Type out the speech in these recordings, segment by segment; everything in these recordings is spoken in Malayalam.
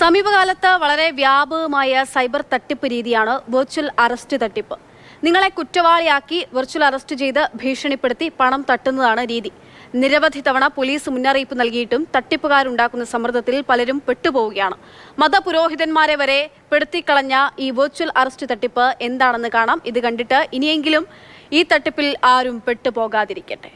സമീപകാലത്ത് വളരെ വ്യാപകമായ സൈബർ തട്ടിപ്പ് രീതിയാണ് വെർച്വൽ അറസ്റ്റ് തട്ടിപ്പ്. നിങ്ങളെ കുറ്റവാളിയാക്കി വെർച്വൽ അറസ്റ്റ് ചെയ്ത് ഭീഷണിപ്പെടുത്തി പണം തട്ടുന്നതാണ് രീതി. നിരവധി തവണ പോലീസ് മുന്നറിയിപ്പ് നൽകിയിട്ടും തട്ടിപ്പുകാരുണ്ടാക്കുന്ന സമ്മർദ്ദത്തിൽ പലരും പെട്ടുപോവുകയാണ്. മതപുരോഹിതന്മാരെ വരെ പെടുത്തിക്കളഞ്ഞ ഈ വെർച്വൽ അറസ്റ്റ് തട്ടിപ്പ് എന്താണെന്ന് കാണാം. ഇത് കണ്ടിട്ട് ഇനിയെങ്കിലും ഈ തട്ടിപ്പിൽ ആരും പെട്ടുപോകാതിരിക്കട്ടെ.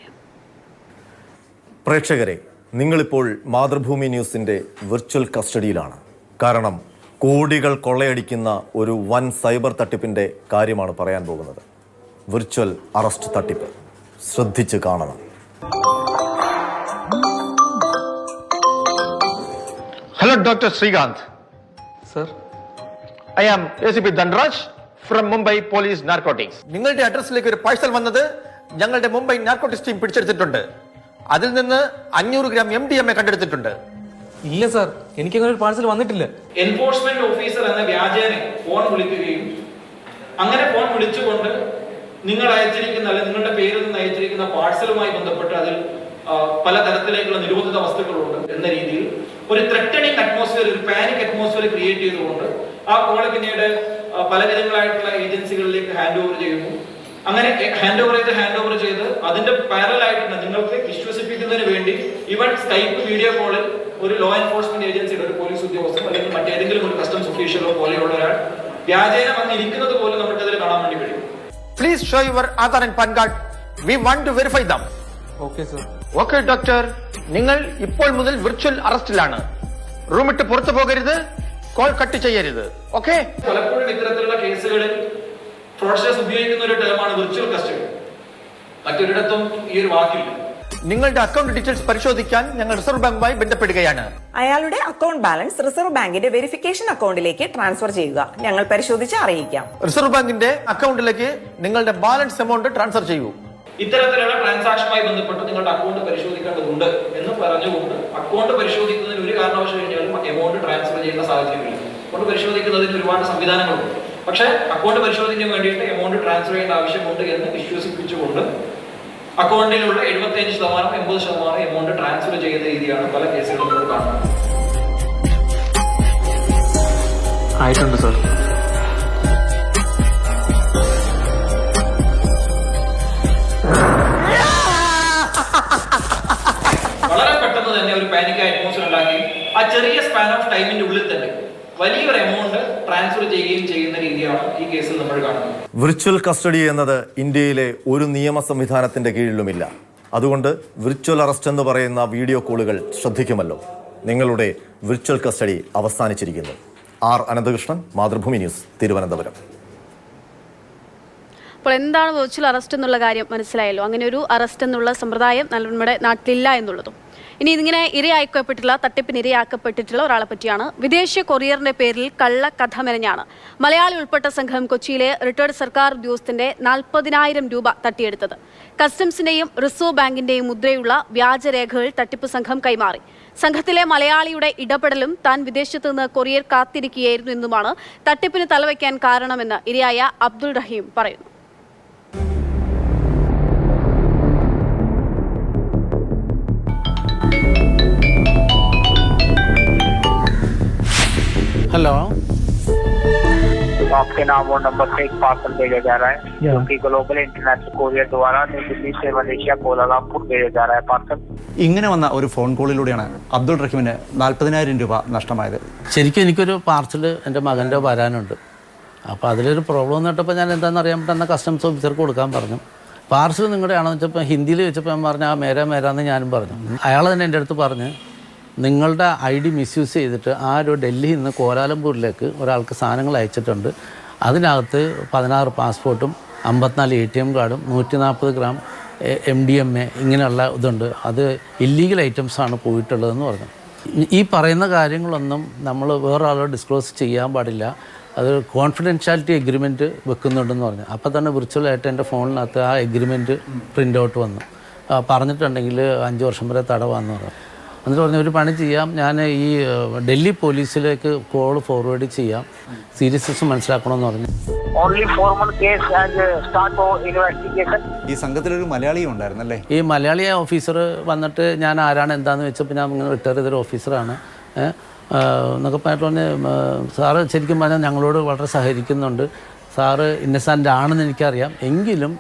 പ്രേക്ഷകരെ നിങ്ങളിപ്പോൾ മാതൃഭൂമി ന്യൂസിന്റെ വിർച്വൽ കസ്റ്റഡിയിലാണ്. കാരണം കോടികൾ കൊള്ളയടിക്കുന്ന ഒരു വൻ സൈബർ തട്ടിപ്പിന്റെ കാര്യമാണ് പറയാൻ പോകുന്നത്. വിർച്വൽ അറസ്റ്റ് തട്ടിപ്പ്. ശ്രദ്ധിച്ച് കാണണം. Hello doctor Srikanth sir I am A C P Dhanraj from Mumbai police narcotics നിങ്ങളുടെ അഡ്രസ്സിലേക്ക് ഒരു പാഴ്സൽ വന്നത് ഞങ്ങളുടെ മുംബൈ നാർക്കോട്ടിക്സ് ടീം പിടിച്ചെടുത്തിട്ടുണ്ട്. അതിൽ നിന്ന് അഞ്ഞൂറ് gram M D M A കണ്ടെടുത്തിട്ടുണ്ട്. ഇല്ല സർ എനിക്കങ്ങനെ ഒരു പാർസൽ വന്നിട്ടില്ല. എൻഫോഴ്സ്മെന്റ് ഓഫീസർ എന്ന വ്യാജേന ഫോൺ വിളിക്കുകയും അങ്ങനെ ഫോൺ വിളിച്ചുകൊണ്ട് നിങ്ങൾ അയച്ചിരിക്കുന്ന അല്ലെങ്കിൽ നിങ്ങളുടെ പേരിൽ നിന്ന് അയച്ചിരിക്കുന്ന പാഴ്സലുമായി ബന്ധപ്പെട്ട് അതിൽ പല തരത്തിലേക്കുള്ള നിരോധിത വസ്തുക്കളുണ്ട് എന്ന രീതിയിൽ ഒരു ത്രെട്ടണിങ് അറ്റ്മോസ്ഫിയർ ഒരു പാനിക് അറ്റ്മോസ്ഫിയർ ക്രിയേറ്റ് ചെയ്തുകൊണ്ട് ആ കോൾ പിന്നീട് പലവിധങ്ങളായിട്ടുള്ള ഏജൻസികളിലേക്ക് ഹാൻഡ് ഓവർ ചെയ്യുന്നു. അങ്ങനെ ഹാൻഡ് ഓവർ ചെയ്ത് ഹാൻഡ് ഓവർ ചെയ്ത് അതിന്റെ പാരലായിട്ട് നിങ്ങൾക്ക് വിശ്വസിപ്പിക്കുന്നതിന് വേണ്ടി ഇവൻ സ്കൈപ്പ് വീഡിയോ കോളിൽ ഒരു ലോ എൻഫോഴ്സ്മെന്റ് ഏജൻസിയുടെ ഒരു പോലീസ് ഉദ്യോഗസ്ഥൻ അല്ലെങ്കിൽ മറ്റേതെങ്കിലും ഒരു കസ്റ്റംസ് ഒഫീഷ്യലോ പോലെയുള്ള ഒരാൾ വ്യാജേന വന്നിരിക്കുന്നത് പോലും നമുക്ക് അതിൽ കാണാൻ വേണ്ടി കഴിയും. Please show your Aadhaar and PAN card we want to verify them okay sir okay doctor നിങ്ങൾ ഇപ്പോൾ മുതൽ വിർച്വൽ അറസ്റ്റിലാണ് റൂം ഇട്ട് പുറത്തു പോകരുത്. കോൾ കട്ട് ചെയ്യരുത്. ഓക്കെ പലപ്പോഴും ഇത്തരത്തിലുള്ള കേസുകളിൽ ഫ്രോഡ്സ്റ്റേഴ്സ് ഉപയോഗിക്കുന്ന ഒരു ടേമാണ് വിർച്വൽ കസ്റ്റഡി മറ്റൊരിടത്തും ഈ ഒരു വാക്കില്ല. നിങ്ങളുടെ അക്കൗണ്ട് ഡീറ്റെയിൽസ് പരിശോധിക്കാൻ ഞങ്ങൾ റിസർവ് ബാങ്കുമായി ബന്ധപ്പെടുകയാണ്. അയാളുടെ അക്കൗണ്ട് ബാലൻസ് റിസർവ് ബാങ്കിന്റെ വെരിഫിക്കേഷൻ അക്കൗണ്ടിലേക്ക് ട്രാൻസ്ഫർ ചെയ്യുക. ഞങ്ങൾ പരിശോധിച്ച് അറിയിക്കാം. റിസർവ് ബാങ്കിന്റെ അക്കൗണ്ടിലേക്ക് നിങ്ങളുടെ ബാലൻസ് എമൗണ്ട് ട്രാൻസ്ഫർ ചെയ്യൂ. ഇത്തരത്തിലുള്ള ട്രാൻസാക്ഷനുമായി ബന്ധപ്പെട്ട് നിങ്ങളുടെ അക്കൗണ്ട് പരിശോധിക്കേണ്ടതുണ്ട് എന്ന് പറഞ്ഞുകൊണ്ട് അക്കൗണ്ട് പരിശോധിക്കുന്നതിന് ഒരു കാരണവശാലും കഴിഞ്ഞാലും എമൗണ്ട് ട്രാൻസ്ഫർ ചെയ്യുന്ന സാഹചര്യമില്ല. അക്കൗണ്ട് പരിശോധിക്കുന്നതിന് ഒരുപാട് സംവിധാനങ്ങളുണ്ട്. പക്ഷേ അക്കൗണ്ട് പരിശോധനയ്ക്ക് വേണ്ടിയിട്ട് എമൗണ്ട് ട്രാൻസ്ഫർ ചെയ്യേണ്ട ആവശ്യമുണ്ട് എന്ന് വിശ്വസിപ്പിച്ചുകൊണ്ട് അക്കൗണ്ടിലുള്ള എഴുപത്തിയഞ്ച് ശതമാനം എൺപത് ശതമാനം എമൗണ്ട് ട്രാൻസ്ഫർ ചെയ്യുന്ന രീതിയാണ് പല കേസുകളും നമ്മൾ കാണുന്നത്. ആയിട്ടുണ്ട് സർ വളരെ പെട്ടെന്ന് തന്നെ ഒരു പാനിക് അറ്റ്മോസ്ഫിയർ ഉണ്ടാക്കി ആ ചെറിയ സ്പാൻ ഓഫ് ടൈമിന്റെ ഉള്ളിൽ തന്നെ വലിയൊരു എമൗണ്ട് ട്രാൻസ്ഫർ ചെയ്യുകയും ചെയ്യുന്ന രീതിയാണ് ഈ കേസിൽ നമ്മൾ കാണുന്നത്. വിർച്വൽ കസ്റ്റഡി എന്നത് ഇന്ത്യയിലെ ഒരു നിയമ സംവിധാനത്തിന്റെ കീഴിലുമില്ല. അതുകൊണ്ട് വിർച്വൽ അറസ്റ്റ് എന്ന് പറയുന്ന വീഡിയോ കോളുകൾ ശ്രദ്ധിക്കുമല്ലോ. നിങ്ങളുടെ virtual custody അവസാനിച്ചിരിക്കുന്നു. R Ananthakrishnan Mathrubhumi news Thiruvananthapuram. അപ്പോൾ എന്താണ് വെർച്വൽ അറസ്റ്റ് എന്നുള്ള കാര്യം മനസ്സിലായല്ലോ. അങ്ങനെ ഒരു അറസ്റ്റ് എന്നുള്ള സമ്പ്രദായം നമ്മുടെ നാട്ടിലില്ല എന്നുള്ളതും. ഇനി ഇതിങ്ങനെ ഇരയാക്കപ്പെട്ടിട്ടുള്ള തട്ടിപ്പിന് ഇരയാക്കപ്പെട്ടിട്ടുള്ള ഒരാളെ പറ്റിയാണ്. വിദേശ കൊറിയറിന്റെ പേരിൽ കള്ള കഥ മെനഞ്ഞാണ് മലയാളി ഉൾപ്പെട്ട സംഘം കൊച്ചിയിലെ റിട്ടയർഡ് സർക്കാർ ഉദ്യോഗസ്ഥന്റെ നാൽപ്പതിനായിരം രൂപ തട്ടിയെടുത്തത്. കസ്റ്റംസിന്റെയും റിസർവ് ബാങ്കിന്റെയും മുദ്രയുള്ള വ്യാജരേഖകൾ തട്ടിപ്പ് സംഘം കൈമാറി. സംഘത്തിലെ മലയാളിയുടെ ഇടപെടലും താൻ വിദേശത്തു നിന്ന് കൊറിയർ കാത്തിരിക്കുകയായിരുന്നു എന്നുമാണ് തട്ടിപ്പിന് തലവയ്ക്കാൻ കാരണമെന്ന് ഇരയായ അബ്ദുൾ റഹീം പറയുന്നു. हेलो तो आपके नाम और नंबर से एक पार्सल भेजा जा रहा है जो कि ग्लोबल इंटरनेशनल कोरियर द्वारा न्यू दिल्ली से मलेशिया कोलालमपुर भेजा जा रहा है पार्सल ഇങ്ങനെ വന്ന ഒരു ഫോൺ കോളിലൂടെയാണ് അബ്ദുൾ റഹീമിന് നാൽപ്പതിനായിരം രൂപ നഷ്ടമായത് ശരിക്കും എനിക്കൊരു പാർസൽ എൻ്റെ മകൻ്റെ വരാനുണ്ട് അപ്പോൾ അതിലൊരു പ്രോബ്ലം എന്ന് കേട്ടപ്പോൾ ഞാൻ എന്താണെന്ന് അറിയാൻ പറ്റുന്ന കസ്റ്റംസ് ഓഫീസർക്ക് കൊടുക്കാൻ പറഞ്ഞു പാർസൽ നിങ്ങളുടെ ആണെന്ന് വെച്ചപ്പോൾ ഹിന്ദിയിൽ വെച്ചപ്പോൾ ഞാൻ പറഞ്ഞു ആ മേരാ മേരാന്ന് ഞാനും പറഞ്ഞു അയാൾ തന്നെ എൻ്റെ അടുത്ത് പറഞ്ഞ് നിങ്ങളുടെ ഐ ഡി മിസ്യൂസ് ചെയ്തിട്ട് ആ ഒരു ഡൽഹിയിൽ നിന്ന് കോലാലംപൂരിലേക്ക് ഒരാൾക്ക് സാധനങ്ങൾ അയച്ചിട്ടുണ്ട്. അതിനകത്ത് പതിനാറ് പാസ്പോർട്ടും അമ്പത്തിനാല് എ ടി എം കാർഡും നൂറ്റി നാൽപ്പത് gram M D M A ഇങ്ങനെയുള്ള ഇതുണ്ട്. അത് ഇല്ലീഗൽ ഐറ്റംസാണ് പോയിട്ടുള്ളതെന്ന് പറഞ്ഞു. ഈ- ഈ പറയുന്ന കാര്യങ്ങളൊന്നും നമ്മൾ വേറെ ആളോട് ഡിസ്ക്ലോസ് ചെയ്യാൻ പാടില്ല. അത് കോൺഫിഡൻഷ്യാലിറ്റി എഗ്രിമെന്റ് വെക്കുന്നുണ്ടെന്ന് പറഞ്ഞു. അപ്പോൾ തന്നെ വിർച്വലായിട്ട് എന്റെ ഫോണിനകത്ത് ആ എഗ്രിമെന്റ് പ്രിന്റ് ഔട്ട് വന്നു. പറഞ്ഞിട്ടുണ്ടെങ്കിൽ അഞ്ച് വർഷം വരെ തടവാന്ന് പറഞ്ഞു. എന്നിട്ട് പറഞ്ഞു ഒരു പണി ചെയ്യാം. ഞാൻ ഈ ഡൽഹി പോലീസിലേക്ക് കോൾ ഫോർവേഡ് ചെയ്യാം. സീരിയസ്നെസ് മനസ്സിലാക്കണമെന്ന് പറഞ്ഞു. ഈ സംഘത്തിലൊരു മലയാളിയും ഉണ്ടായിരുന്നല്ലേ? ഈ മലയാളി ഓഫീസർ വന്നിട്ട് ഞാൻ ആരാണ് എന്താന്ന് വെച്ചപ്പോൾ ഞാൻ ഇങ്ങനെ റിട്ടയർ ചെയ്തൊരു ഓഫീസറാണ് എന്നൊക്കെ പറഞ്ഞിട്ട് പറഞ്ഞ് സാറ് ശരിക്കും പറഞ്ഞാൽ ഞങ്ങളോട് വളരെ സഹകരിക്കുന്നുണ്ട്. സാറ് ഇന്നസാന്റെ ആണെന്ന് എനിക്കറിയാം. എങ്കിലും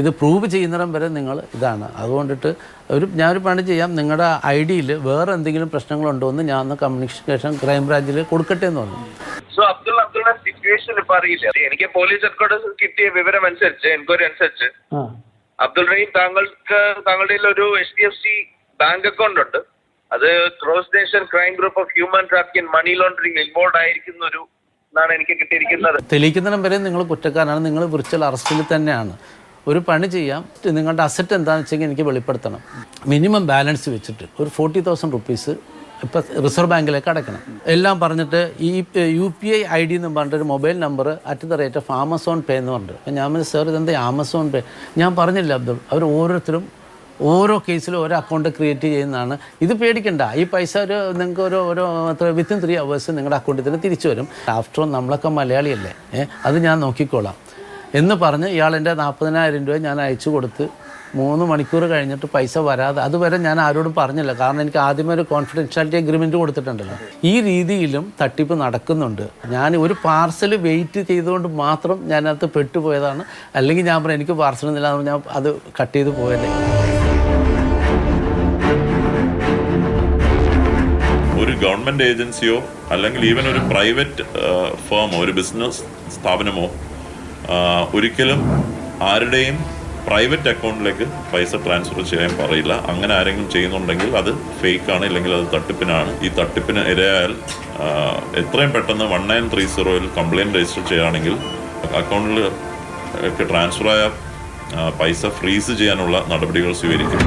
ഇത് പ്രൂവ് ചെയ്യുന്നിടം വരെ നിങ്ങൾ ഇതാണ്. അതുകൊണ്ടിട്ട് ഒരു ഞാനൊരു പണി ചെയ്യാം. നിങ്ങളുടെ ഐ ഡിയിൽ വേറെ എന്തെങ്കിലും പ്രശ്നങ്ങളുണ്ടോ എന്ന് ഞാൻ കമ്മ്യൂണിക്കേഷൻ ക്രൈംബ്രാഞ്ചിൽ കൊടുക്കട്ടെ എന്ന് പറഞ്ഞു. സോ അബ്ദുൾ അബ്ദുള്ള സിറ്റുവേഷൻ ഇപ്പൊ അറിയില്ല. എനിക്ക് പോലീസ് ഹെഡ്ക്വാർട്ടേഴ്സ് കിട്ടിയ വിവരം അനുസരിച്ച് എൻക്വയറി അനുസരിച്ച് അബ്ദുൾ റഹീം താങ്കൾക്ക് താങ്കളുടെ ഒരു H D F C bank account ഉണ്ട്. അത് cross nation crime group of human trafficking money laundering involve ആയിരിക്കുന്ന ഒരു എന്നാണ് എനിക്ക് കിട്ടിയിരിക്കുന്നത്. തെളിയിക്കുന്നതിനും വരെ നിങ്ങൾ കുറ്റക്കാരാണ് നിങ്ങൾ വിർച്വൽ അറസ്റ്റിൽ തന്നെയാണ്. ഒരു പണി ചെയ്യാം. നിങ്ങളുടെ അസറ്റ് എന്താണെന്ന് വെച്ചെങ്കിൽ എനിക്ക് വെളിപ്പെടുത്തണം. മിനിമം ബാലൻസ് വെച്ചിട്ട് ഒരു ഫോർട്ടി തൗസൻഡ് റുപ്പീസ് ഇപ്പം റിസർവ് ബാങ്കിലേക്ക് അടയ്ക്കണം. എല്ലാം പറഞ്ഞിട്ട് ഈ U P I I D എന്ന് പറഞ്ഞിട്ട് ഒരു mobile number at the rate of Amazon pay എന്ന് പറഞ്ഞിട്ട്. അപ്പം ഞാൻ സാർ ഇതെന്താ ആമസോൺ പേ ഞാൻ പറഞ്ഞില്ല അബ്ദുൾ. അവർ ഓരോരുത്തരും ഓരോ കേസിലും ഓരോ അക്കൗണ്ട് ക്രിയേറ്റ് ചെയ്യുന്നതാണ്. ഇത് പേടിക്കണ്ട. ഈ പൈസ ഒരു നിങ്ങൾക്ക് ഒരു ഓരോ വിത്തിൻ ത്രീ അവേഴ്സ് നിങ്ങളുടെ അക്കൗണ്ടിൽ തന്നെ തിരിച്ചു വരും. ആഫ്റ്റർ ഓൾ നമ്മളൊക്കെ മലയാളിയല്ലേ. അത് ഞാൻ നോക്കിക്കോളാം. എന്ന് പറഞ്ഞ് ഇയാൾ എന്റെ നാൽപ്പതിനായിരം രൂപ ഞാൻ അയച്ചു കൊടുത്ത് മൂന്ന് മണിക്കൂർ കഴിഞ്ഞിട്ട് പൈസ വരാതെ അതുവരെ ഞാൻ ആരോടും പറഞ്ഞില്ല. കാരണം എനിക്ക് ആദ്യമേ ഒരു കോൺഫിഡൻഷ്യാലിറ്റി അഗ്രിമെന്റ് കൊടുത്തിട്ടുണ്ടല്ലോ. ഈ രീതിയിലും തട്ടിപ്പ് നടക്കുന്നുണ്ട്. ഞാൻ ഒരു പാർസൽ വെയിറ്റ് ചെയ്തുകൊണ്ട് മാത്രം ഞാനകത്ത് പെട്ടുപോയതാണ്. അല്ലെങ്കിൽ ഞാൻ പറയാം എനിക്ക് പാർസൽ ഒന്നുമില്ല. ഞാൻ അത് കട്ട് ചെയ്ത് പോയതേ. ഒരു ഗവൺമെന്റ് ഏജൻസിയോ അല്ലെങ്കിൽ ഈവൻ ഒരു പ്രൈവറ്റ് ഫേമോ ഒരു ബിസിനസ് സ്ഥാപനമോ ഒരിക്കലും ആരുടെയും പ്രൈവറ്റ് അക്കൗണ്ടിലേക്ക് പൈസ ട്രാൻസ്ഫർ ചെയ്യാൻ പറയില്ല. അങ്ങനെ ആരെങ്കിലും ചെയ്യുന്നുണ്ടെങ്കിൽ അത് ഫേക്ക് ആണ് ഇല്ലെങ്കിൽ അത് തട്ടിപ്പിനാണ്. ഈ തട്ടിപ്പിന് ഇരയായാൽ എത്രയും പെട്ടെന്ന് വൺ നയൻ ത്രീ സീറോയിൽ കംപ്ലയിന്റ് രജിസ്റ്റർ ചെയ്യുകയാണെങ്കിൽ അക്കൗണ്ടിലേക്ക് ട്രാൻസ്ഫർ ആയ പൈസ ഫ്രീസ് ചെയ്യാനുള്ള നടപടികൾ സ്വീകരിക്കും.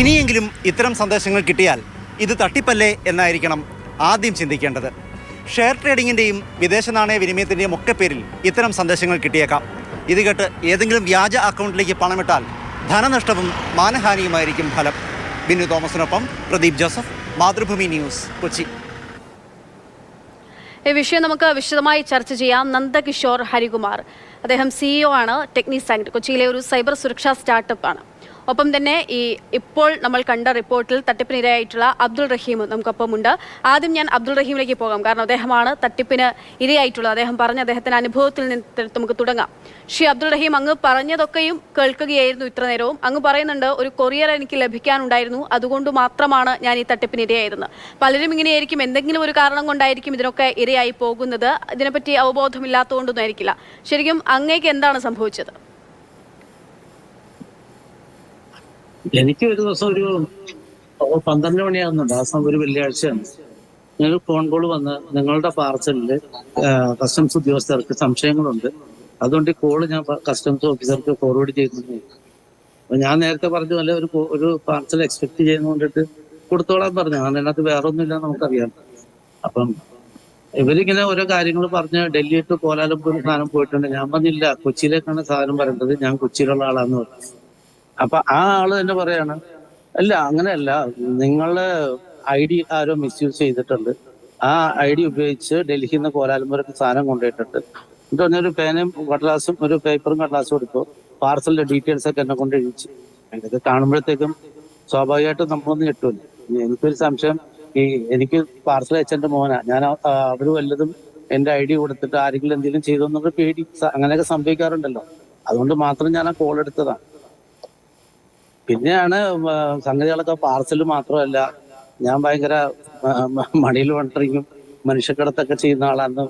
ഇനിയെങ്കിലും ഇത്തരം സന്ദേശങ്ങൾ കിട്ടിയാൽ ഇത് തട്ടിപ്പല്ലേ എന്നായിരിക്കണം ആദ്യം ചിന്തിക്കേണ്ടത്. ഷെയർ ട്രേഡിങ്ങിന്റെയും വിദേശ നാണയ വിനിമയത്തിന്റെയും ഒക്കെ പേരിൽ ഇത്തരം സന്ദേശങ്ങൾ കിട്ടിയേക്കാം. ഇത് കേട്ട് ഏതെങ്കിലും വ്യാജ അക്കൗണ്ടിലേക്ക് പണമിട്ടാൽ ധനനഷ്ടവും മാനഹാനിയുമായിരിക്കും ഫലം. ബിനു തോമസിനൊപ്പം പ്രദീപ് ജോസഫ് മാതൃഭൂമി ന്യൂസ് കൊച്ചി. ഈ വിഷയം നമുക്ക് വിശദമായി ചർച്ച ചെയ്യാം. നന്ദകിഷോർ ഹരികുമാർ. അദ്ദേഹം സിഇഒ ആണ് ടെക്നിസാങ്ക് കൊച്ചിയിലെ ഒരു സൈബർ സുരക്ഷാ സ്റ്റാർട്ടപ്പ് ആണ്. ഒപ്പം തന്നെ ഈ ഇപ്പോൾ നമ്മൾ കണ്ട റിപ്പോർട്ടിൽ തട്ടിപ്പിനിരയായിട്ടുള്ള അബ്ദുൾ റഹീം നമുക്കൊപ്പമുണ്ട്. ആദ്യം ഞാൻ അബ്ദുൾ റഹീമിലേക്ക് പോകാം. കാരണം അദ്ദേഹമാണ് തട്ടിപ്പിന് ഇരയായിട്ടുള്ളത്. അദ്ദേഹം പറഞ്ഞ അദ്ദേഹത്തിന്റെ അനുഭവത്തിൽ നിന്ന് നമുക്ക് തുടങ്ങാം. ഷീ അബ്ദുൾ റഹീം അങ്ങ് പറഞ്ഞതൊക്കെയും കേൾക്കുകയായിരുന്നു ഇത്ര നേരവും. അങ്ങ് പറയുന്നുണ്ട് ഒരു കൊറിയർ എനിക്ക് ലഭിക്കാനുണ്ടായിരുന്നു. അതുകൊണ്ട് മാത്രമാണ് ഞാൻ ഈ തട്ടിപ്പിന് ഇരയായിരുന്നത് പലരും ഇങ്ങനെയായിരിക്കും. എന്തെങ്കിലും ഒരു കാരണം കൊണ്ടായിരിക്കും ഇതിനൊക്കെ ഇരയായി പോകുന്നത്. ഇതിനെപ്പറ്റി അവബോധമില്ലാത്തതുകൊണ്ടൊന്നും ആയിരിക്കില്ല. ശരിക്കും അങ്ങേക്ക് എന്താണ് സംഭവിച്ചത്? എനിക്ക് ഒരു ദിവസം ഒരു പന്ത്രണ്ട് മണിയാകുന്നുണ്ട് ആ സമയം ഒരു വെള്ളിയാഴ്ചയാണ് ഞങ്ങൾ ഫോൺ കോൾ വന്ന് നിങ്ങളുടെ പാർസലിൽ കസ്റ്റംസ് ഉദ്യോഗസ്ഥർക്ക് സംശയങ്ങളുണ്ട്. അതുകൊണ്ട് ഈ കോൾ ഞാൻ കസ്റ്റംസ് ഓഫീസർക്ക് ഫോർവേഡ് ചെയ്യുന്നു അപ്പൊ ഞാൻ നേരത്തെ പറഞ്ഞു അല്ലെ ഒരു ഒരു പാർസൽ എക്സ്പെക്ട് ചെയ്യുന്ന കൊണ്ടിട്ട് കൊടുത്തോളാൻ പറഞ്ഞു. കാരണം അതിനകത്ത് വേറെ ഒന്നുമില്ല നമുക്കറിയാം. അപ്പം ഇവരിങ്ങനെ ഓരോ കാര്യങ്ങൾ പറഞ്ഞ് ഡൽഹി ടു കോലാലംപൂർ സാധനം പോയിട്ടുണ്ട്. ഞാൻ പറഞ്ഞില്ല കൊച്ചിയിലേക്കാണ് സാധനം വരേണ്ടത്. ഞാൻ കൊച്ചിയിലുള്ള ആളാന്ന് പറഞ്ഞു. അപ്പൊ ആ ആൾ തന്നെ പറയാണ് അല്ല അങ്ങനെയല്ല. നിങ്ങളെ ഐ ഡി ആരോ മിസ്യൂസ് ചെയ്തിട്ടുണ്ട്. ആ ഐ ഡി ഉപയോഗിച്ച് ഡൽഹിയിൽ നിന്ന് കോലാലംപുരക്ക് സാധനം കൊണ്ടുപോയിട്ടുണ്ട്. എന്നിട്ട് പറഞ്ഞ ഒരു പേനയും കടലാസും ഒരു പേപ്പറും കടലാസും എടുത്തു. പാർസലിന്റെ ഡീറ്റെയിൽസ് ഒക്കെ എന്നെ കൊണ്ട് എഴുതിച്ചു. ഇതൊക്കെ കാണുമ്പോഴത്തേക്കും സ്വാഭാവികമായിട്ടും നമ്മളൊന്നും കിട്ടൂല എനിക്കൊരു സംശയം. ഈ എനിക്ക് പാർസൽ അയച്ചെന്റെ മോനാ. ഞാൻ അവർ വല്ലതും എന്റെ ഐ ഡി കൊടുത്തിട്ട് ആരെങ്കിലും എന്തെങ്കിലും ചെയ്തു എന്നൊരു പേടി. അങ്ങനെയൊക്കെ സംഭവിക്കാറുണ്ടല്ലോ. അതുകൊണ്ട് മാത്രം ഞാൻ ആ കോൾ എടുത്തതാണ്. പിന്നെയാണ് സംഗതികളൊക്കെ പാർസൽ മാത്രമല്ല. ഞാൻ ഭയങ്കര മണിയിൽ വണ്ടറിങ്ങും മനുഷ്യക്കടത്തൊക്കെ ചെയ്യുന്ന ആളാന്ന്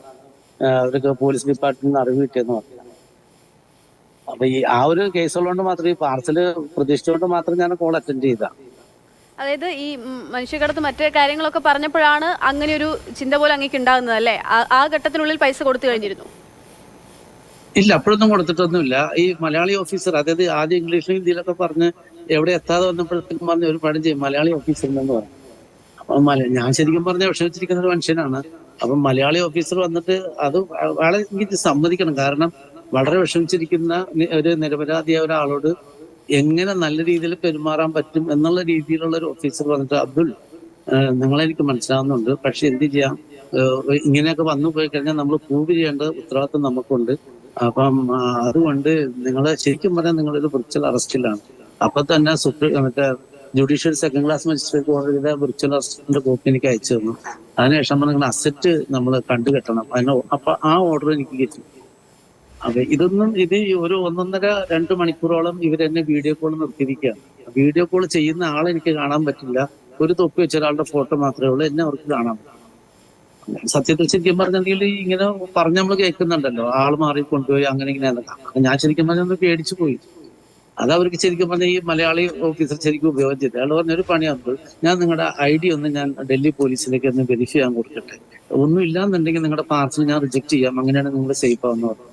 അവർക്ക് പോലീസ് ഡിപ്പാർട്ട്മെന്റിന് അറിവ് കിട്ടിയെന്ന് പറഞ്ഞു. അപ്പൊ ഈ ആ ഒരു കേസുള്ളതുകൊണ്ട് മാത്രം ഈ പാർസൽ പ്രതീക്ഷിച്ചുകൊണ്ട് മാത്രം ഞാൻ കോൾ അറ്റൻഡ് ചെയ്ത. അതായത് ഈ മനുഷ്യക്കടത്ത് മറ്റേ കാര്യങ്ങളൊക്കെ പറഞ്ഞപ്പോഴാണ് അങ്ങനെ ഒരു ചിന്ത പോലെ അങ്ങേക്ക് ഉണ്ടാകുന്നത് അല്ലേ? ആ ഘട്ടത്തിനുള്ളിൽ പൈസ കൊടുത്തു കഴിഞ്ഞിരുന്നു. ഇല്ല അപ്പോഴൊന്നും കൊടുത്തിട്ടൊന്നുമില്ല. ഈ മലയാളി ഓഫീസർ അതായത് ആദ്യം ഇംഗ്ലീഷിലും ഹിന്ദിയിലൊക്കെ പറഞ്ഞ് എവിടെ എത്താതെ വന്നപ്പോഴത്തേക്കും പറഞ്ഞ ഒരു പണി ചെയ്യും മലയാളി എന്ന് പറഞ്ഞു. അപ്പൊ മല- ഞാൻ ശരിക്കും പറഞ്ഞ വിഷമിച്ചിരിക്കുന്ന ഒരു മനുഷ്യനാണ്. അപ്പം മലയാളി ഓഫീസർ വന്നിട്ട് അത് വളരെ എനിക്ക് സമ്മതിക്കണം. കാരണം വളരെ വിഷമിച്ചിരിക്കുന്ന ഒരു നിരപരാധിയായ ഒരാളോട് എങ്ങനെ നല്ല രീതിയിൽ പെരുമാറാൻ പറ്റും എന്നുള്ള രീതിയിലുള്ള ഒരു ഓഫീസർ വന്നിട്ട് അബ്ദുൾ നിങ്ങളെനിക്ക് മനസ്സിലാവുന്നുണ്ട്. പക്ഷെ എന്ത് ചെയ്യാം? ഇങ്ങനെയൊക്കെ വന്നു പോയി കഴിഞ്ഞാൽ നമ്മൾ പ്രൂവ് ചെയ്യേണ്ട ഉത്തരവാദിത്വം നമുക്കുണ്ട്. അപ്പം അതുകൊണ്ട് നിങ്ങൾ ശരിക്കും പറഞ്ഞാൽ നിങ്ങളൊരു വിർച്വൽ അറസ്റ്റിലാണ് അപ്പൊ തന്നെ സുപ്രീം മറ്റേ ജുഡീഷ്യൽ സെക്കൻഡ് ക്ലാസ് മജിസ്ട്രേറ്റ് കോടതിയുടെ വിർച്വൽ അറസ്റ്റിന്റെ കോപ്പി എനിക്ക് അയച്ചു തന്നു. അതിനുശേഷം നിങ്ങൾ അസറ്റ് നമ്മൾ കണ്ടു കെട്ടണം. അതിന് അപ്പൊ ആ ഓർഡർ എനിക്ക് കിട്ടി. അപ്പൊ ഇതൊന്നും ഇത് ഒരു ഒന്നൊന്നര രണ്ട് മണിക്കൂറോളം ഇവരെന്നെ വീഡിയോ കോൾ നിർത്തിയിരിക്കുകയാണ്. വീഡിയോ കോൾ ചെയ്യുന്ന ആളെ എനിക്ക് കാണാൻ പറ്റില്ല. ഒരു തൊപ്പി വെച്ച ഒരാളുടെ ഫോട്ടോ മാത്രമേ ഉള്ളൂ. എന്നെ അവർക്ക് കാണാൻ സത്യത്തിൽ ശരിക്കും പറഞ്ഞെങ്കിൽ ഇങ്ങനെ പറഞ്ഞ് നമ്മൾ കേൾക്കുന്നുണ്ടല്ലോ. ആൾ മാറി കൊണ്ടുപോയി അങ്ങനെ ഇങ്ങനെ ഞാൻ ശരിക്കും പറഞ്ഞൊന്ന് പേടിച്ചു പോയി. അത് അവർക്ക് ശരിക്കും പറഞ്ഞാൽ ഈ മലയാളി ഓഫീസർ ശരിക്കും ഉപയോഗം ചെയ്തു അയാൾ പറഞ്ഞ ഒരു പണി ഞാൻ നിങ്ങളുടെ ഐ ഡി ഒന്ന് ഞാൻ ഡൽഹി പോലീസിലേക്ക് ഒന്ന് വെരിഫൈ ചെയ്യാൻ കൊടുക്കട്ടെ. ഒന്നും ഇല്ലാന്നുണ്ടെങ്കിൽ നിങ്ങളുടെ പാർസൽ ഞാൻ റിജക്ട് ചെയ്യാം. അങ്ങനെയാണ് നിങ്ങൾ സേഫ് ആവുന്ന പറഞ്ഞു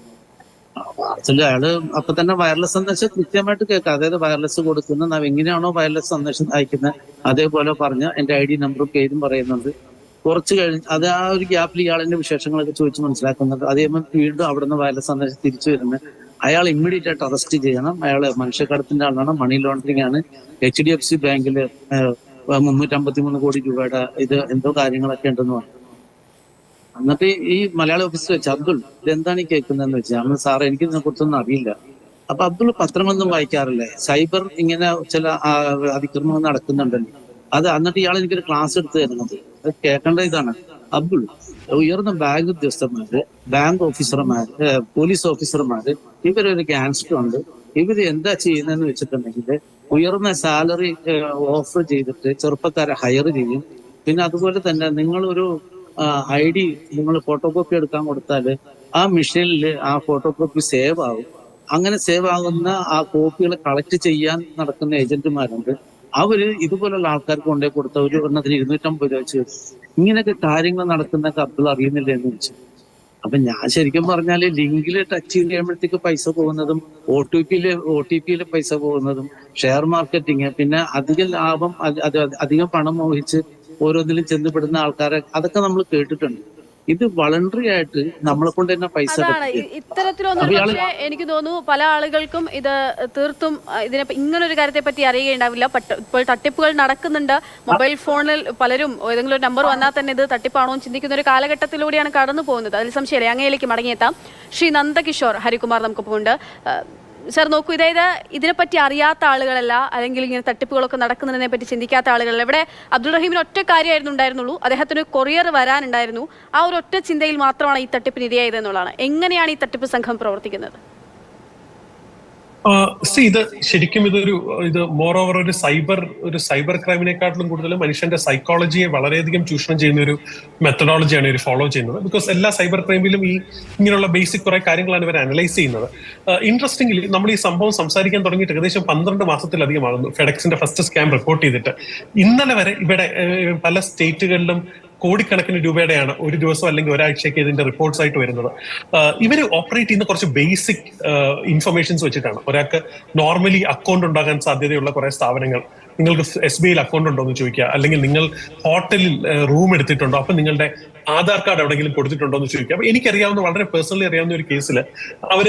പാർസൽ അയാൾ അപ്പൊ തന്നെ വയർലെസ് സന്ദേശം കൃത്യമായിട്ട് കേൾക്കാം. അതായത് വയർലെസ് കൊടുക്കുന്ന നാം എങ്ങനെയാണോ വയർലെസ് സന്ദേശം അയക്കുന്നത് അതേപോലെ പറഞ്ഞ എന്റെ ഐ ഡി നമ്പറും പേരും പറയുന്നുണ്ട്. കുറച്ച് കഴിഞ്ഞ് അത് ആ ഒരു ഗ്യാപ്പിൽ ഇയാളിന്റെ വിശേഷങ്ങളൊക്കെ ചോദിച്ച് മനസ്സിലാക്കുന്നുണ്ട് അതേപോലെ വീണ്ടും അവിടെ നിന്ന് വയർലെസ് സന്ദേശം തിരിച്ചു വരുന്നത് അയാൾ ഇമ്മീഡിയറ്റ് ആയിട്ട് അറസ്റ്റ് ചെയ്യണം. അയാൾ മനുഷ്യക്കടത്തിന്റെ ആളാണ്. മണി ലോണ്ടറിംഗ് ആണ്. എച്ച് ഡി എഫ് സി ബാങ്കിൽ മുന്നൂറ്റമ്പത്തിമൂന്ന് കോടി രൂപയുടെ ഇത് എന്തോ കാര്യങ്ങളൊക്കെ ഉണ്ടെന്ന് പറഞ്ഞു. എന്നിട്ട് ഈ മലയാളി ഓഫീസിൽ വെച്ച് അബ്ദുൾ ഇതെന്താണ് ഈ കേൾക്കുന്നതെന്ന് വെച്ചാൽ അന്ന് സാറേ എനിക്ക് ഇതിനെ കുറിച്ചൊന്നും അറിയില്ല. അപ്പൊ അബ്ദുൾ പത്രമൊന്നും വായിക്കാറില്ലേ? സൈബർ ഇങ്ങനെ ചില അതിക്രമങ്ങൾ നടക്കുന്നുണ്ടല്ലോ. അത് എന്നിട്ട് ഇയാൾ എനിക്കൊരു ക്ലാസ് എടുത്ത് തരുന്നത് അത് കേൾക്കേണ്ട ഇതാണ്. അബ്ദുൾ ഉയർന്ന ബാങ്ക് ഉദ്യോഗസ്ഥന്മാര് ബാങ്ക് ഓഫീസർമാര് പോലീസ് ഓഫീസർമാര് ഇവരൊരു ഉണ്ട്. ഇവർ എന്താ ചെയ്യുന്നതെന്ന് വെച്ചിട്ടുണ്ടെങ്കിൽ ഉയർന്ന സാലറി ഓഫർ ചെയ്തിട്ട് ചെറുപ്പക്കാരെ ഹയർ ചെയ്യും. പിന്നെ അതുപോലെ തന്നെ നിങ്ങളൊരു ഐ ഡി നിങ്ങൾ ഫോട്ടോ കോപ്പി എടുക്കാൻ കൊടുത്താൽ ആ മെഷീനിൽ ആ ഫോട്ടോ കോപ്പി സേവ് ആവും. അങ്ങനെ സേവ് ആകുന്ന ആ കോപ്പികൾ കളക്ട് ചെയ്യാൻ നടക്കുന്ന ഏജന്റുമാരുണ്ട്. അവർ ഇതുപോലുള്ള ആൾക്കാർക്ക് കൊണ്ടേ കൊടുത്ത ഒരു എണ്ണത്തിന് ഇരുന്നൂറ്റമ്പത് രൂപ വെച്ച് ഇങ്ങനെയൊക്കെ കാര്യങ്ങൾ നടക്കുന്ന അബ്ദുൾ അറിയുന്നില്ല എന്ന് വെച്ചു അപ്പൊ ഞാൻ ശരിക്കും പറഞ്ഞാൽ ലിങ്കിൽ ടച്ച് ചെയ്യുമ്പോഴത്തേക്ക് പൈസ പോകുന്നതും ഒ ടി പിയിൽ ഒ ടി പിയിൽ പൈസ പോകുന്നതും ഷെയർ മാർക്കറ്റിങ് പിന്നെ അധിക ലാഭം അധികം പണം മോഹിച്ച് ഓരോന്നിലും ചെന്നപ്പെടുന്ന ആൾക്കാരെ അതൊക്കെ നമ്മൾ കേട്ടിട്ടുണ്ട്. ഇത് വളണ്ടറി ആയിട്ട് നമ്മളെ കൊണ്ട് തന്നെ പൈസ. ഇത്തരത്തിലൊന്നും പക്ഷേ എനിക്ക് തോന്നുന്നു പല ആളുകൾക്കും ഇത് തീർത്തും ഇതിനെ ഇങ്ങനെ ഇങ്ങനൊരു കാര്യത്തെ പറ്റി അറിയുകയുണ്ടാവില്ല. ഇപ്പോൾ തട്ടിപ്പുകൾ നടക്കുന്നുണ്ട്. മൊബൈൽ ഫോണിൽ പലരും ഏതെങ്കിലും ഒരു നമ്പർ വന്നാൽ തന്നെ ഇത് തട്ടിപ്പാണോ എന്ന് ചിന്തിക്കുന്ന ഒരു കാലഘട്ടത്തിലൂടെയാണ് കടന്നു പോകുന്നത് അതിൽ സംശയമില്ല. അങ്ങയിലേക്ക് മടങ്ങിയെത്താം. ശ്രീ നന്ദകിഷോർ ഹരികുമാർ നമുക്കൊപ്പം ഉണ്ട് സർ നോക്കൂ ഇതായത് ഇതിനെപ്പറ്റി അറിയാത്ത ആളുകളല്ല അല്ലെങ്കിൽ ഇങ്ങനെ തട്ടിപ്പുകളൊക്കെ നടക്കുന്നതിനെ പറ്റി ചിന്തിക്കാത്ത ആളുകളല്ല. ഇവിടെ അബ്ദുൾ റഹീമിന് ഒറ്റ കാര്യമായിരുന്നു ഉണ്ടായിരുന്നുള്ളൂ. അദ്ദേഹത്തിന് കൊറിയർ വരാനുണ്ടായിരുന്നു. ആ ഒരു ഒറ്റ ചിന്തയിൽ മാത്രമാണ് ഈ തട്ടിപ്പിന് ഇരയായത് എന്നുള്ളതാണ്. എങ്ങനെയാണ് ഈ തട്ടിപ്പ് സംഘം പ്രവർത്തിക്കുന്നത്? സി ഇത് ശരിക്കും ഇതൊരു ഇത് മോർ ഓവർ ഒരു സൈബർ ഒരു സൈബർ ക്രൈമിനെക്കാട്ടിലും കൂടുതൽ മനുഷ്യന്റെ സൈക്കോളജിയെ വളരെയധികം ചൂഷണം ചെയ്യുന്ന ഒരു മെത്തഡോളജിയാണ് ഇവർ ഫോളോ ചെയ്യുന്നത്. ബിക്കോസ് എല്ലാ സൈബർ ക്രൈമിലും ഈ ഇങ്ങനെയുള്ള ബേസിക് കുറെ കാര്യങ്ങളാണ് ഇവർ അനലൈസ് ചെയ്യുന്നത്. ഇൻട്രസ്റ്റിംഗ്ലി നമ്മൾ ഈ സംഭവം സംസാരിക്കാൻ തുടങ്ങിയിട്ട് ഏകദേശം പന്ത്രണ്ട് മാസത്തിലധികമാകുന്നു. ഫെഡക്സിന്റെ ഫസ്റ്റ് സ്കാം റിപ്പോർട്ട് ചെയ്തിട്ട്. ഇന്നലെ വരെ ഇവിടെ പല സ്റ്റേറ്റുകളിലും കോടിക്കണക്കിന് രൂപയുടെയാണ് ഒരു ദിവസം അല്ലെങ്കിൽ ഒരാഴ്ചയ്ക്ക് ഇതിന്റെ റിപ്പോർട്ട്സ് ആയിട്ട് വരുന്നത്. ഇവർ ഓപ്പറേറ്റ് ചെയ്യുന്ന കുറച്ച് ബേസിക് ഇൻഫർമേഷൻസ് വെച്ചിട്ടാണ്. ഒരാൾക്ക് നോർമലി അക്കൗണ്ട് ഉണ്ടാകാൻ സാധ്യതയുള്ള കുറെ സ്ഥാപനങ്ങൾ. നിങ്ങൾക്ക് എസ് ബി ഐയിൽ അക്കൗണ്ട് ഉണ്ടോ എന്ന് ചോദിക്കുക. അല്ലെങ്കിൽ നിങ്ങൾ ഹോട്ടലിൽ റൂം എടുത്തിട്ടുണ്ടോ? അപ്പൊ നിങ്ങളുടെ ആധാർ കാർഡ് എവിടെയെങ്കിലും കൊടുത്തിട്ടുണ്ടോ എന്ന് ചോദിക്കുക അപ്പൊ എനിക്കറിയാവുന്ന വളരെ പേഴ്സണലി അറിയാവുന്ന ഒരു കേസിൽ അവർ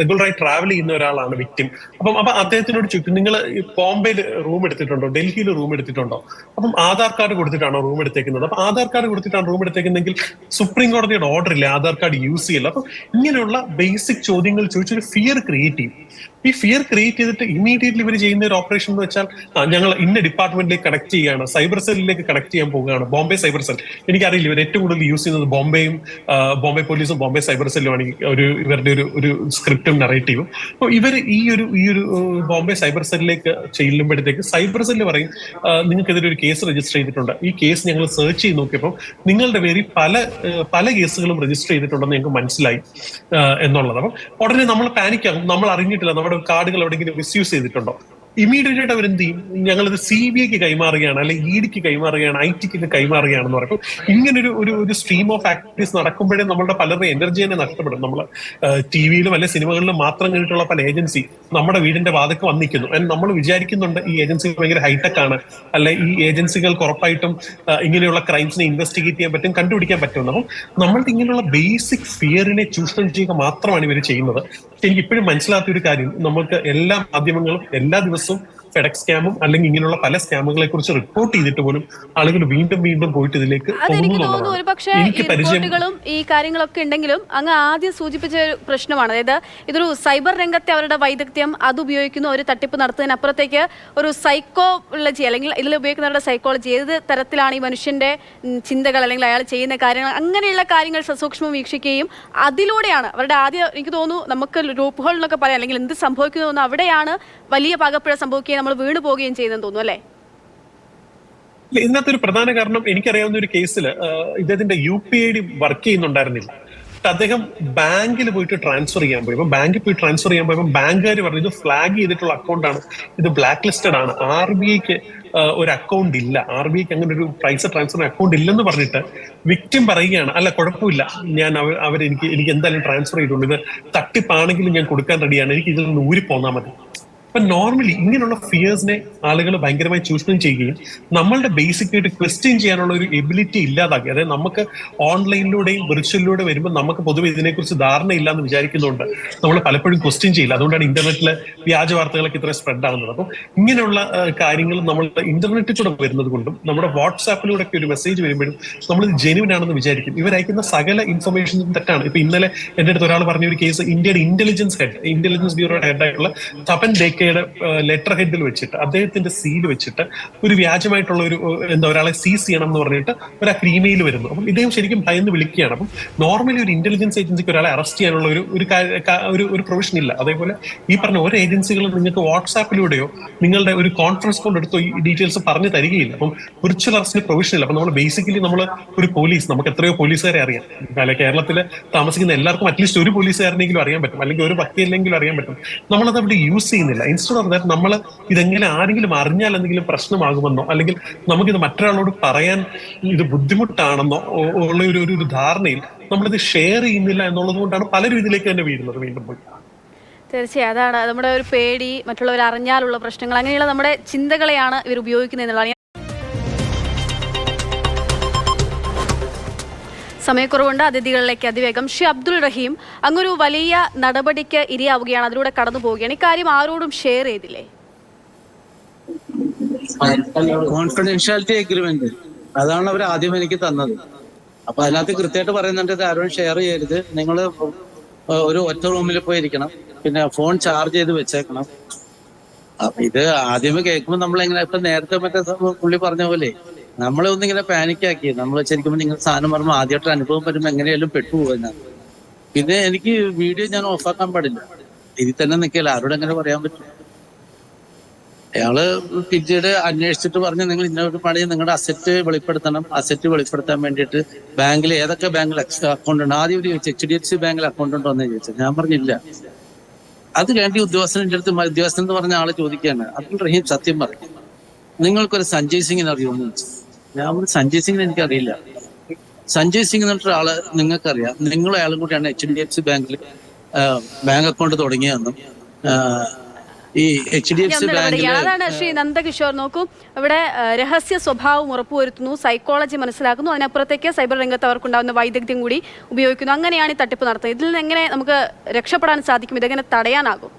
റെഗുലറായി ട്രാവൽ ചെയ്യുന്ന ഒരാളാണ് വിക്ടിം അപ്പം അപ്പൊ അദ്ദേഹത്തിനോട് ചോദിക്കും നിങ്ങൾ ബോംബെയിൽ റൂം എടുത്തിട്ടുണ്ടോ? ഡൽഹിയിൽ റൂം എടുത്തിട്ടുണ്ടോ? അപ്പം ആധാർ കാർഡ് കൊടുത്തിട്ടാണോ റൂം എടുത്തേക്കുന്നത്? അപ്പൊ ആധാർ കാർഡ് കൊടുത്തിട്ടാണ് റൂം എടുത്തേക്കുന്നതെങ്കിൽ സുപ്രീം കോടതിയുടെ ഓർഡർ ഇല്ല? ആധാർ കാർഡ് യൂസ് ചെയ്യില്ല അപ്പൊ ഇങ്ങനെയുള്ള ബേസിക് ചോദ്യങ്ങൾ ചോദിച്ചൊരു ഫിയർ ക്രിയേറ്റ് ചെയ്യും. ഈ ഫിയർ ക്രിയേറ്റ് ചെയ്തിട്ട് ഇമീഡിയറ്റ്ലി ഇവർ ചെയ്യുന്ന ഒരു ഓപ്പറേഷൻ എന്ന് വെച്ചാൽ ഞങ്ങൾ ഇന്ന ഡിപ്പാർട്ട്മെന്റിലേക്ക് കണക്ട് ചെയ്യുകയാണ്. സൈബർ സെല്ലിലേക്ക് കണക്ട് ചെയ്യാൻ പോവുകയാണ്. ബോംബെ സൈബർ സെൽ എനിക്കറിയില്ല ഇവർ ഏറ്റവും കൂടുതൽ യൂസ് ചെയ്യുന്നത് ബോംബെയും ബോംബെ പോലീസും ബോംബെ സൈബർ സെല്ലുമാണ് ഒരു ഇവരുടെ ഒരു ഒരു സ്ക്രിപ്റ്റും നറേറ്റീവും അപ്പോൾ ഇവർ ഈ ഒരു ഈ ഒരു ബോംബെ സൈബർ സെല്ലിലേക്ക് ചെല്ലുമ്പോഴത്തേക്ക് സൈബർ സെല്ല് പറയും നിങ്ങൾക്കെതിരെ ഒരു കേസ് രജിസ്റ്റർ ചെയ്തിട്ടുണ്ട്. ഈ കേസ് ഞങ്ങൾ സെർച്ച് ചെയ്ത് നോക്കിയപ്പോൾ നിങ്ങളുടെ പേരിൽ പല പല കേസുകളും രജിസ്റ്റർ ചെയ്തിട്ടുണ്ടെന്ന് ഞങ്ങൾക്ക് മനസ്സിലായി എന്നുള്ളത്. അപ്പം ഉടനെ നമ്മൾ പാനിക്കാകും നമ്മൾ അറിഞ്ഞിട്ടില്ല. നമ്മുടെ കാർഡുകൾ എവിടെയെങ്കിലും മിസ്യൂസ് ചെയ്തിട്ടുണ്ടോ? ഇമീഡിയറ്റ് ആയിട്ട് അവരെന്ത് ചെയ്യും? ഞങ്ങളിത് സി ബി ഐക്ക് കൈമാറുകയാണ് അല്ലെങ്കിൽ ഇ ഡിക്ക് കൈമാറുകയാണ് ഐ ടിക്ക് കൈമാറുകയാണെന്ന് പറയുമ്പോൾ ഇങ്ങനെ ഒരു ഒരു സ്ട്രീം ഓഫ് ആക്ടിവിറ്റീസ് നടക്കുമ്പോഴേ നമ്മളുടെ പലരുടെ എനർജി തന്നെ നഷ്ടപ്പെടും. നമ്മൾ ടി വിയിലും അല്ലെ സിനിമകളിലും മാത്രം കണ്ടിട്ടുള്ള പല ഏജൻസി നമ്മുടെ വീടിന്റെ വാതക്ക് വന്നിരിക്കുന്നു. നമ്മൾ വിചാരിക്കുന്നുണ്ട് ഈ ഏജൻസി ഭയങ്കര ഹൈടെക് ആണ് അല്ലെ ഈ ഏജൻസികൾക്ക് ഉറപ്പായിട്ടും ഇങ്ങനെയുള്ള ക്രൈംസിനെ ഇൻവെസ്റ്റിഗേറ്റ് ചെയ്യാൻ പറ്റും കണ്ടുപിടിക്കാൻ പറ്റും. അപ്പം നമ്മളുടെ ഇങ്ങനെയുള്ള ബേസിക് ഫിയറിനെ ചൂഷണം ചെയ്യുക മാത്രമാണ് ഇവർ ചെയ്യുന്നത്. എനിക്ക് ഇപ്പോഴും മനസ്സിലാത്ത ഒരു കാര്യം നമുക്ക് എല്ലാ മാധ്യമങ്ങളും എല്ലാ ദിവസവും Alisson. ഫെഡക്സ് സ്കാമും അല്ലെങ്കിൽ ഇങ്ങനെയുള്ള പല സ്കാമുകളെ കുറിച്ച് റിപ്പോർട്ട് ചെയ്തിട്ട് പോലും ആളുകൾ വീണ്ടും വീണ്ടും പോയിട്ട് ഇതിലേക്ക് അതെനിക്ക് തോന്നുന്നു പോകുന്നു ഒരു പക്ഷേ ഈ റിപ്പോർട്ടുകളും ഈ കാര്യങ്ങളൊക്കെ ഉണ്ടെങ്കിലും അങ്ങ് ആദ്യം സൂചിപ്പിച്ച ഒരു പ്രശ്നമാണ്. അതായത് ഇതൊരു സൈബർ രംഗത്തെ അവരുടെ വൈദഗ്ധ്യം അത് ഉപയോഗിക്കുന്നു ഒരു തട്ടിപ്പ് നടത്തുന്നതിനപ്പുറത്തേക്ക് ഒരു സൈക്കോളജി അല്ലെങ്കിൽ ഇതിൽ ഉപയോഗിക്കുന്നവരുടെ സൈക്കോളജി ഏത് തരത്തിലാണ് ഈ മനുഷ്യന്റെ ചിന്തകൾ അല്ലെങ്കിൽ അയാൾ ചെയ്യുന്ന കാര്യങ്ങൾ അങ്ങനെയുള്ള കാര്യങ്ങൾ സസൂക്ഷ്മം വീക്ഷിക്കുകയും അതിലൂടെയാണ് അവരുടെ ആദ്യം എനിക്ക് തോന്നുന്നു നമുക്ക് ഹോൾ എന്നൊക്കെ പറയാം അല്ലെങ്കിൽ എന്ത് സംഭവിക്കുന്നു അവിടെയാണ് വലിയ പാകപ്പിഴ സംഭവിക്കുകയും നമ്മൾ വീണു പോവുകയും ചെയ്തെന്ന് തോന്നുന്നു അല്ലേ? ഇതിനകത്ത് ഒരു പ്രധാന കാരണം എനിക്കറിയാവുന്ന ഒരു കേസിൽ ഇദ്ദേഹത്തിന്റെ U P I D work ചെയ്യുന്നുണ്ടായിരുന്നില്ല. അദ്ദേഹം ബാങ്കിൽ പോയിട്ട് ട്രാൻസ്ഫർ ചെയ്യാൻ പോയപ്പോൾ ബാങ്കിൽ പോയി ട്രാൻസ്ഫർ ചെയ്യാൻ പോയപ്പോൾ ബാങ്കുകാർ പറഞ്ഞു ഇത് ഫ്ലാഗ് ചെയ്തിട്ടുള്ള അക്കൗണ്ടാണ് ഇത് ബ്ലാക്ക് ലിസ്റ്റഡ് ആണ്. ആർ ബി ഐക്ക് ഒരു അക്കൗണ്ട് ഇല്ല. ആർ ബി ഐക്ക് അങ്ങനെ ഒരു പൈസ ട്രാൻസ്ഫർ അക്കൗണ്ട് ഇല്ലെന്ന് പറഞ്ഞിട്ട് വിക്ടിം പറയുകയാണ്. അല്ല കുഴപ്പമില്ല. ഞാൻ അവർ അവരെനിക്ക് എനിക്ക് എന്തായാലും ട്രാൻസ്ഫർ ചെയ്തിട്ടുണ്ട് ഇത് തട്ടിപ്പാണെങ്കിലും ഞാൻ കൊടുക്കാൻ റെഡിയാണ് എനിക്ക് ഇതിൽ നിന്ന് ഊരി പോന്നാൽ മതി. അപ്പൊ നോർമലി ഇങ്ങനെയുള്ള ഫിയേഴ്സിനെ ആളുകൾ ഭയങ്കരമായി ചൂഷണം ചെയ്യുകയും നമ്മളുടെ ബേസിക് ആയിട്ട് ക്വസ്റ്റ്യൻ ചെയ്യാനുള്ള ഒരു എബിലിറ്റി ഇല്ലാതാക്കി. അതായത് നമുക്ക് ഓൺലൈനിലൂടെയും വെർച്വലിലൂടെ വരുമ്പോൾ നമുക്ക് പൊതുവെ ഇതിനെക്കുറിച്ച് ധാരണ ഇല്ല എന്ന് വിചാരിക്കുന്നതുകൊണ്ട് നമ്മൾ പലപ്പോഴും ക്വസ്റ്റ്യൻ ചെയ്യില്ല. അതുകൊണ്ടാണ് ഇന്റർനെറ്റിൽ വ്യാജ വാർത്തകളൊക്കെ ഇത്ര സ്പ്രെഡ് ആവുന്നത് അപ്പം ഇങ്ങനെയുള്ള കാര്യങ്ങൾ നമ്മൾ ഇന്റർനെറ്റിൽ കൂടെ വരുന്നത് കൊണ്ടും നമ്മുടെ വാട്സാപ്പിലൂടെ ഒക്കെ ഒരു മെസ്സേജ് വരുമ്പോഴും നമ്മൾ ജെനുവിൻ ആണെന്ന് വിചാരിക്കും. ഇവരയക്കുന്ന സകല ഇൻഫർമേഷനും തെറ്റാണ്. ഇപ്പൊ ഇന്നലെ എന്റെ അടുത്ത് ഒരാൾ പറഞ്ഞ ഒരു കേസ് ഇന്ത്യയുടെ ഇന്റലിജൻസ് ഹെഡ് ഇന്റലിജൻസ് ബ്യൂറോയുടെ ഹെഡായിട്ടുള്ള തപൻ ഡേക്കയുടെ ലെറ്റർ ഹെഡിൽ വെച്ചിട്ട് അദ്ദേഹത്തിന്റെ സീൽ വെച്ചിട്ട് ഒരു വ്യാജമായിട്ടുള്ള ഒരു എന്താ ഒരാളെ സീസ് ചെയ്യണം എന്ന് പറഞ്ഞിട്ട് ഒരാൾക്ക് ഇമെയിൽ വരുന്നു. അപ്പം ഇദ്ദേഹം ശരിക്കും ഭയന്ന് വിളിക്കുകയാണ്. അപ്പം നോർമലി ഒരു ഇന്റലിജൻസ് ഏജൻസിക്ക് ഒരാളെ അറസ്റ്റ് ചെയ്യാനുള്ള ഒരു ഒരു ഒരു പ്രൊവിഷൻ ഇല്ല. അതേപോലെ ഈ പറഞ്ഞ ഓരോ ഏജൻസികളും നിങ്ങൾക്ക് വാട്സാപ്പിലൂടെയോ നിങ്ങളുടെ ഒരു കോൺഫറൻസ് കോൾ എടുത്തോ ഈ ഡീറ്റെയിൽസ് പറഞ്ഞു തരികയില്ല. അപ്പം വിർച്വൽ അറസ്റ്റിന് പ്രൊവിഷൻ ഇല്ല. അപ്പം നമ്മൾ ബേസിക്കലി നമ്മൾ ഒരു പോലീസ് നമുക്ക് എത്രയോ പോലീസുകാരെ അറിയാം. അല്ലെ കേരളത്തിൽ താമസിക്കുന്ന എല്ലാവർക്കും അറ്റ്ലീസ്റ്റ് ഒരു പോലീസുകാരനെങ്കിലും അറിയാൻ പറ്റും. അല്ലെങ്കിൽ ഒരു വക്കീലിനെങ്കിലും അറിയാൻ പറ്റും. നമ്മളത് അവിടെ യൂസ് ചെയ്യുന്നില്ല. ഇൻസ്റ്റഡ് ഓഫ് ദാറ്റ് നമ്മൾ ഇതെങ്ങനെ ആരെങ്കിലും അറിഞ്ഞാൽ എന്തെങ്കിലും പ്രശ്നമാകുമെന്നോ അല്ലെങ്കിൽ നമുക്കിത് മറ്റൊരാളോട് പറയാൻ ഇത് ബുദ്ധിമുട്ടാണെന്നോ ഉള്ള ഒരു- ഒരു ധാരണയിൽ നമ്മളിത് ഷെയർ ചെയ്യുന്നില്ല എന്നുള്ളത് കൊണ്ടാണ് പല രീതിയിലേക്ക് തന്നെ വീഴുന്നത് വീണ്ടും പോയി. തീർച്ചയായും. അതാണ് നമ്മുടെ ഒരു പേടി മറ്റുള്ളവർ അറിഞ്ഞാലുള്ള പ്രശ്നങ്ങൾ അങ്ങനെയുള്ള നമ്മുടെ ചിന്തകളെയാണ് ഇവർ ഉപയോഗിക്കുന്നത് എന്നുള്ളതാണ്. സമയക്കുറവുണ്ട്. അതിഥികളിലേക്ക് അതിവേഗം. ഷി അബ്ദുൾ റഹീം അങ്ങൊരു വലിയ നടപടിക്ക് ഇരയാവുകയാണ്. അതിലൂടെ കടന്നു പോവുകയാണ്. ഇക്കാര്യം ആരോടും ഷെയർ ചെയ്തില്ലേ? കോൺഫിഡൻഷ്യാലിറ്റി അഗ്രിമെന്റ് അതാണ് അവർ ആദ്യം എനിക്ക് തന്നത്. അപ്പൊ അതിനകത്ത് കൃത്യമായിട്ട് പറയുന്നുണ്ട് ഇത് ആരും ഷെയർ ചെയ്യരുത്. നിങ്ങൾ ഒരു ഒറ്റ റൂമിൽ പോയിരിക്കണം. പിന്നെ ഫോൺ ചാർജ് ചെയ്ത് വെച്ചേക്കണം. ഇത് ആദ്യമേ കേൾക്കുമ്പോൾ നമ്മൾ എങ്ങനെ ഇപ്പൊ നേരത്തെ മറ്റേ പുള്ളി പറഞ്ഞ പോലെ നമ്മളെ ഒന്നിങ്ങനെ പാനിക് ആക്കി നമ്മൾ ശരിക്കും നിങ്ങൾ സാധനം പറയുമ്പോൾ ആദ്യമായിട്ട് അനുഭവം വരുമ്പോൾ എങ്ങനെയാലും പെട്ടുപോകുന്ന പിന്നെ എനിക്ക് വീഡിയോ ഞാൻ ഓഫാക്കാൻ പാടില്ല. ഇതിൽ തന്നെ നിൽക്കില്ല ആരോട് എങ്ങനെ പറയാൻ പറ്റും? അയാൾ പിന്നീട് അന്വേഷിച്ചിട്ട് പറഞ്ഞു നിങ്ങൾ ഇന്നൊരു പണി നിങ്ങളുടെ അസറ്റ് വെളിപ്പെടുത്തണം. അസറ്റ് വെളിപ്പെടുത്താൻ വേണ്ടിയിട്ട് ബാങ്കിൽ ഏതൊക്കെ ബാങ്കിൽ അക്കൗണ്ട് ഉണ്ട്? ആദ്യം ഒരു ചോദിച്ചു എച്ച് ഡി എഫ് സി ബാങ്കിൽ അക്കൗണ്ട് ഉണ്ടോ? എന്ന് ചോദിച്ചു. ഞാൻ പറഞ്ഞില്ല. അത് വേണ്ടി ഉദ്യോഗസ്ഥന്റെ അടുത്ത് ഉദ്യോഗസ്ഥൻ എന്ന് പറഞ്ഞ ആൾ ചോദിക്കുകയാണ്. അബ്ദുൾ റഹീം സത്യം പറയും. നിങ്ങൾക്കൊരു സഞ്ജയ് സിംഗിനെ അറിയുമെന്ന് ചോദിച്ചു. ഞാൻ സഞ്ജയ് സിംഗിനെ എനിക്കറിയില്ല. സഞ്ജയ് സിംഗ് എന്ന് പറഞ്ഞ ആൾ നിങ്ങൾക്കറിയാം. നിങ്ങൾ അയാളും കൂടിയാണ് എച്ച് ഡി എഫ് സി ബാങ്കിൽ ബാങ്ക് അക്കൗണ്ട് തുടങ്ങിയതെന്നും ഈ എച്ച് ഡി എഫ് സി അതാണ് ശ്രീ നന്ദകിഷോർ. നോക്കൂ ഇവിടെ രഹസ്യ സ്വഭാവം ഉറപ്പുവരുത്തുന്നു സൈക്കോളജി മനസ്സിലാക്കുന്നു അതിനപ്പുറത്തേക്ക് സൈബർ രംഗത്ത് അവർക്കുണ്ടാകുന്ന വൈദഗ്ധ്യം കൂടി ഉപയോഗിക്കുന്നു. അങ്ങനെയാണ് ഈ തട്ടിപ്പ് നടത്തുന്നത്. ഇതിൽ നിന്ന് എങ്ങനെ നമുക്ക് രക്ഷപ്പെടാൻ സാധിക്കും? ഇതെങ്ങനെ തടയാനാകും?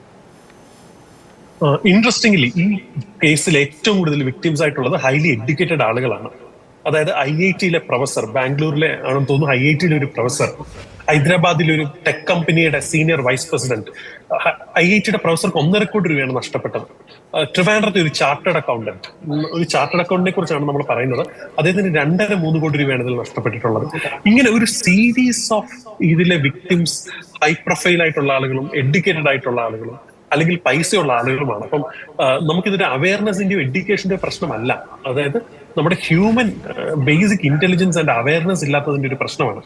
ഇൻട്രസ്റ്റിംഗ്ലി ഈ കേസിൽ ഏറ്റവും കൂടുതൽ വിക്ടിംസ് ആയിട്ടുള്ളത് ഹൈലി എഡ്യൂക്കേറ്റഡ് ആളുകളാണ്. അതായത് ഐ ഐ ടിയിലെ പ്രൊഫസർ ബാംഗ്ലൂരിലെ ആണെന്ന് തോന്നുന്നു ഐ ഐ ടിയിലെ ഒരു പ്രൊഫസർ ഹൈദരാബാദിലെ ഒരു ടെക് കമ്പനിയുടെ senior vice president I I ടിയുടെ പ്രൊഫസർക്ക് ഒന്നര കോടി രൂപയാണ് നഷ്ടപ്പെട്ടത്. ട്രിവാൻഡ്രത്തെ ഒരു ചാർട്ടേഡ് അക്കൗണ്ടന്റ് ഒരു ചാർട്ടേഡ് അക്കൗണ്ടിനെ കുറിച്ചാണ് നമ്മൾ പറയുന്നത്. അദ്ദേഹത്തിന് രണ്ടര മൂന്ന് കോടി രൂപയാണ് ഇതിൽ നഷ്ടപ്പെട്ടിട്ടുള്ളത്. ഇങ്ങനെ ഒരു സീരീസ് ഓഫ് ഇതിലെ വിക്ടിംസ് ഹൈ പ്രൊഫൈൽ ആയിട്ടുള്ള ആളുകളും എഡ്യൂക്കേറ്റഡ് ആയിട്ടുള്ള ആളുകളും അല്ലെങ്കിൽ പൈസയുള്ള ആളുകളുമാണ്. അപ്പം നമുക്കിതൊരു അവയർനെസിന്റെയും എഡ്യൂക്കേഷന്റെ പ്രശ്നമല്ല. അതായത് നമ്മുടെ human basic intelligence and awareness ഇല്ലാത്തതിന്റെ ഒരു പ്രശ്നമാണ്.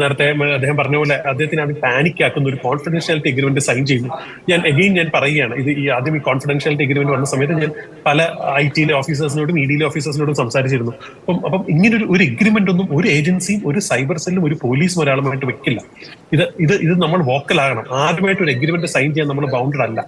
നേരത്തെ അദ്ദേഹം പറഞ്ഞ പോലെ അദ്ദേഹത്തിന് അത് പാനിക് ആക്കുന്ന ഒരു കോൺഫിഡൻഷ്യാലിറ്റി എഗ്രിമെന്റ് സൈൻ ചെയ്യുന്നു. ഞാൻ എഗെയിൻ ഞാൻ പറയുകയാണ് ഇത് ഈ ആദ്യം ഈ കോൺഫിഡൻഷ്യാലിറ്റി എഗ്രിമെന്റ് വന്ന സമയത്ത് ഞാൻ പല ഐ ടിയിലെ ഓഫീസേഴ്സിനോടും ഇ ഡിയിലെ ഓഫീസേഴ്സിനോടും സംസാരിച്ചിരുന്നു. അപ്പം അപ്പം ഇങ്ങനെ ഒരു ഒരു എഗ്രിമെന്റ് ഒന്നും ഒരു ഏജൻസിയും ഒരു സൈബർ സെല്ലും ഒരു പോലീസും ഒരാളുമായിട്ട് വെക്കില്ല. ഇത് ഇത് ഇത് നമ്മൾ വോക്കലാകണം ആദ്യമായിട്ട് ഒരു എഗ്രിമെന്റ് സൈൻ ചെയ്യാൻ നമ്മൾ ബൗണ്ടഡ് അല്ല.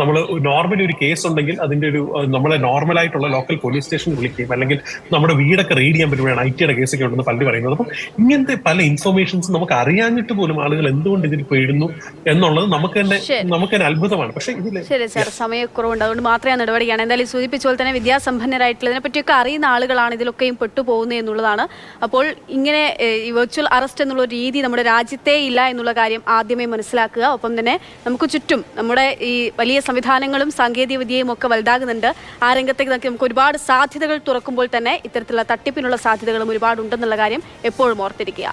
നമ്മൾ നോർമലി ഒരു കേസ് ഉണ്ടെങ്കിൽ അതിന്റെ ഒരു നമ്മളെ നോർമൽ ആയിട്ടുള്ള ലോക്കൽ പോലീസ് സ്റ്റേഷൻ വിളിക്കുകയും അല്ലെങ്കിൽ നമ്മുടെ വീടൊക്കെ റെയ്ഡ് ചെയ്യാൻ പറ്റുമ്പോഴാണ് ഐ ടിയുടെ കേസൊക്കെ ഉണ്ടെന്ന് പള്ളി പറയുന്നത്. അപ്പം ഇങ്ങനത്തെ പല ഇൻഫർമേഷൻസ് നമുക്ക് അറിയാഞ്ഞിട്ട് പോലും ആളുകൾ എന്തുകൊണ്ട് ഇതിൽ പേടുന്നു എന്നുള്ളത് നമുക്ക് തന്നെ നമുക്ക് തന്നെ അത്ഭുതമാണ്. പക്ഷേ ഇതിൽ ശരി സാർ സമയക്കുറവുണ്ട്. അതുകൊണ്ട് മാത്രമേ നടപടിയാണ് എന്തായാലും സൂചിപ്പിച്ച പോലെ തന്നെ വിദ്യാസമ്പന്നരായിട്ടുള്ള ഇതിനെ പറ്റിയൊക്കെ അറിയുന്ന ആളുകളാണ് ഇതിലൊക്കെയും പെട്ടുപോകുന്നത് എന്നുള്ളതാണ്. അപ്പോൾ ഇങ്ങനെ ഈ വെർച്വൽ അറസ്റ്റ് എന്നുള്ള രീതി നമ്മുടെ രാജ്യത്തേ ഇല്ല എന്നുള്ള കാര്യം ആദ്യമേ മനസ്സിലാക്കുക. ഒപ്പം തന്നെ നമുക്ക് ചുറ്റും നമ്മുടെ ഈ വലിയ സംവിധാനങ്ങളും സാങ്കേതിക വിദ്യയും ഒക്കെ വലുതാകുന്നുണ്ട്. ആ രംഗത്തേക്ക് നോക്കി നമുക്ക് ഒരുപാട് സാധ്യതകൾ തുറക്കുമ്പോൾ തന്നെ ഇത്തരത്തിലുള്ള തട്ടിപ്പിനുള്ള സാധ്യതകളും ഒരുപാടുണ്ടെന്നുള്ള കാര്യം എപ്പോഴും ഓർത്തിരിക്കുക.